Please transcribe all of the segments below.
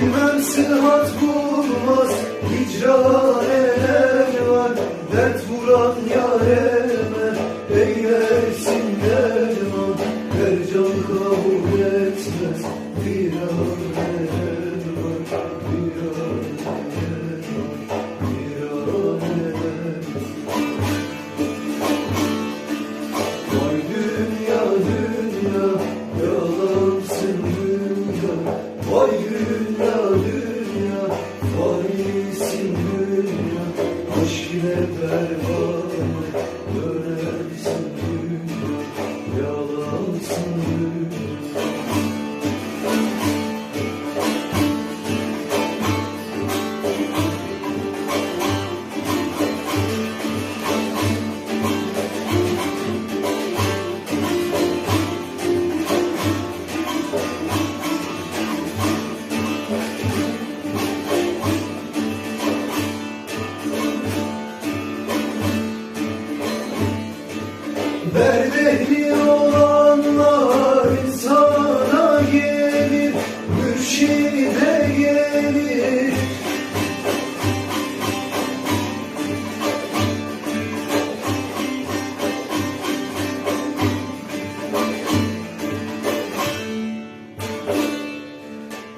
Bilmem sıhhat bulmaz hicran eden var Dert Berdehli olanlar insana gelir, mürşide gelir.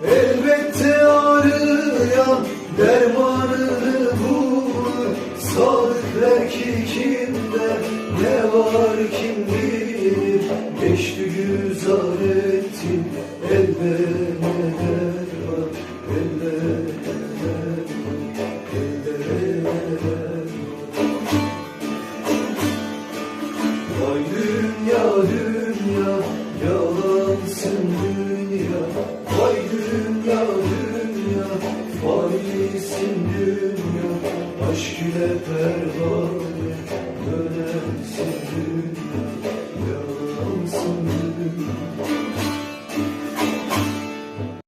Elbette arayan dermanını Sadık belki kimde ne var kim bilir Geçti güzar ettim elde neler var Elde neler var elde neler var Vay dünya dünya yalansın dünya Aşk ile pervane, önemsiz dünya.